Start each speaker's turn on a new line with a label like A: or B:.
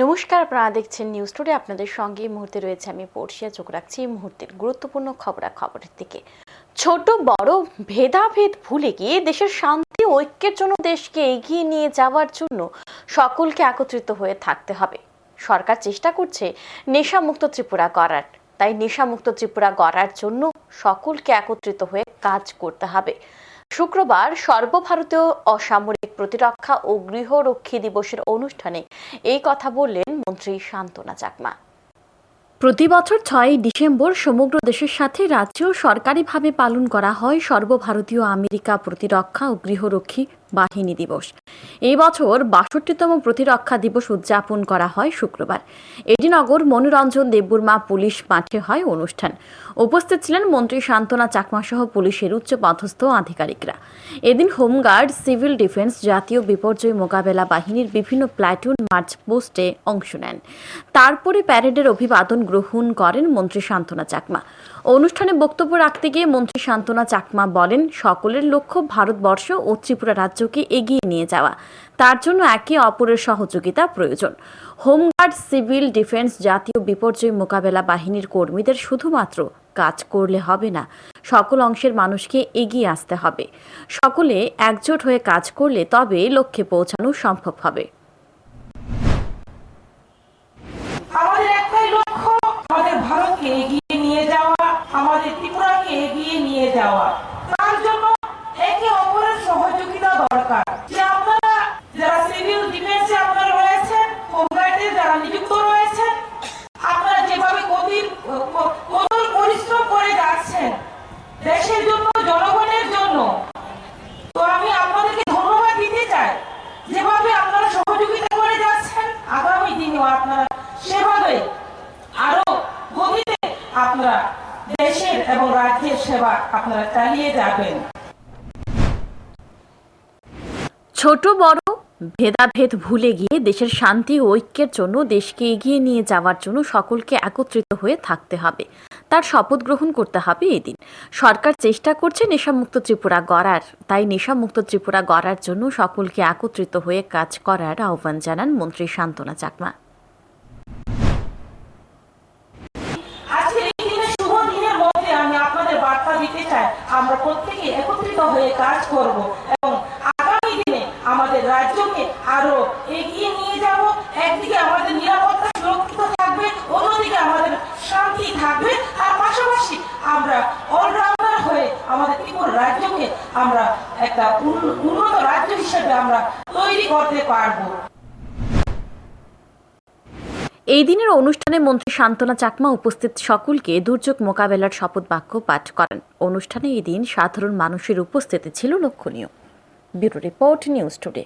A: নমস্কার, আপনারা দেখছেন নিউজ টুডে আপনাদের সঙ্গে এই মুহূর্তে রয়েছে আমি পড়শিয়া। চোখ রাখছি এই মুহূর্তের গুরুত্বপূর্ণ খবরাখবরের দিকে। ছোট, বড় ভেদাভেদ ভুলে গিয়ে দেশের শান্তি, ঐক্যের জন্য দেশকে এগিয়ে নিয়ে যাওয়ার জন্য সকলকে একত্রিত হয়ে থাকতে হবে। সরকার চেষ্টা করছে নেশামুক্ত ত্রিপুরা গড়ার। তাই নেশামুক্ত ত্রিপুরা গড়ার জন্য সকলকে একত্রিত হয়ে কাজ করতে হবে। শুক্রবার সর্বভারতীয় অসামরিক প্রতিরক্ষা ও গৃহরক্ষী দিবসের অনুষ্ঠানে এই কথা বললেন মন্ত্রী শান্তনা চাকমা। প্রতি বছর ছয়ই ডিসেম্বর সমগ্র দেশের সাথে রাজ্যেও সরকারিভাবে পালন করা হয় সর্বভারতীয় আমেরিকা প্রতিরক্ষা ও গৃহরক্ষী বাহিনী দিবস। এই বছর বাষট্টিতম প্রতিরক্ষা দিবস উদযাপন করা হয় শুক্রবার। এডিনগর মনোরঞ্জন দেববর্মা পুলিশ মাঠে হয় অনুষ্ঠান। উপস্থিত ছিলেন মন্ত্রী শান্তনা চাকমা সহ পুলিশের উচ্চ পদস্থ আধিকারিকরা। এদিন হোমগার্ড, সিভিল ডিফেন্স জাতীয় বিপর্যয় মোকাবেলা বাহিনীর বিভিন্ন প্ল্যাটুন মার্চ পোস্টে অংশ নেন। তারপরে প্যারেডের অভিবাদন গ্রহণ করেন মন্ত্রী শান্তনা চাকমা। অনুষ্ঠানে বক্তব্য রাখতে গিয়ে মন্ত্রী শান্তনা চাকমা বলেন, সকলের লক্ষ্য ভারতবর্ষ ও ত্রিপুরা রাজ্যকে এগিয়ে নিয়ে যাওয়া। তার জন্য একে অপরের সহযোগিতা প্রয়োজন। হোমগার্ড সিভিল ডিফেন্স জাতীয় বিপর্যয় মোকাবেলা বাহিনীর কর্মীদের শুধুমাত্র কাজ করলে হবে না, সকল অংশের মানুষকে এগিয়ে আসতে হবে। সকলে একজোট হয়ে কাজ করলে তবে লক্ষ্যে পৌঁছানো সম্ভব হবে
B: আমাদের একটাই লক্ষ্য আমাদের ভারতকে এগিয়ে নিয়ে যাওয়া আমাদের ত্রিপুরাকে এগিয়ে নিয়ে যাওয়া তার জন্য একে অপরের সহযোগিতা দরকার যে আপনারা যারা সিভিল ডিফেন্সে আপনারা রয়েছেন হোমগার্ডে যারা নিযুক্ত রয়েছেন আপনারা যেভাবে কঠিন কঠোর পরিশ্রম করে যাচ্ছেন দেশের জন্য জনগণের জন্য তো আমি আপনাদেরকে ধন্যবাদ দিতে চাই যেভাবে আপনারা সহযোগিতা করে যাচ্ছেন আগামী দিনেও আপনারা সেভাবে আরও গতিতে আপনারা দেশের এবং রাজ্যের সেবা আপনারা চালিয়ে যাবেন।
A: ছোট, বড় ভেদাভেদ ভুলে গিয়ে দেশের শান্তি ও ঐক্যের জন্য দেশকে এগিয়ে নিয়ে যাওয়ার জন্য সকলকে একত্রিত হয়ে থাকতে হবে। তার শপথ গ্রহণ করতে হবে এদিন সরকার চেষ্টা করছে নেশামুক্ত ত্রিপুরা গড়ার। তাই নেশামুক্ত ত্রিপুরা গড়ার জন্য সকলকে একত্রিত হয়ে কাজ করার আহ্বান জানান মন্ত্রী শান্তনা চাকমা
B: আজকের এই দিনে শুভ দিনের মধ্যে আমি আপনাদের বার্তা দিতে চাই আমরা প্রত্যেকে একত্রিত হয়ে কাজ করব এবং আগামী দিনে আমাদের রাজ্যকে আরও এগিয়ে নিয়ে যাব। একদিকে আমাদের নিরাপত্তা সুরক্ষিত থাকবে, অন্যদিকে আমাদের শান্তি থাকবে। আর পাশাপাশি আমরা অলরাউন্ডার হয়ে আমাদের ত্রিপুরা রাজ্যকে আমরা একটা উন্নত রাজ্য হিসেবে আমরা তৈরি করতে পারব।
A: এই দিনের অনুষ্ঠানে মন্ত্রী শান্তনা চাকমা উপস্থিত সকলকে দুর্যোগ মোকাবেলার শপথ বাক্য পাঠ করেন। অনুষ্ঠানে এই দিন সাধারণ মানুষের উপস্থিতি ছিল লক্ষণীয়। Bureau report news today.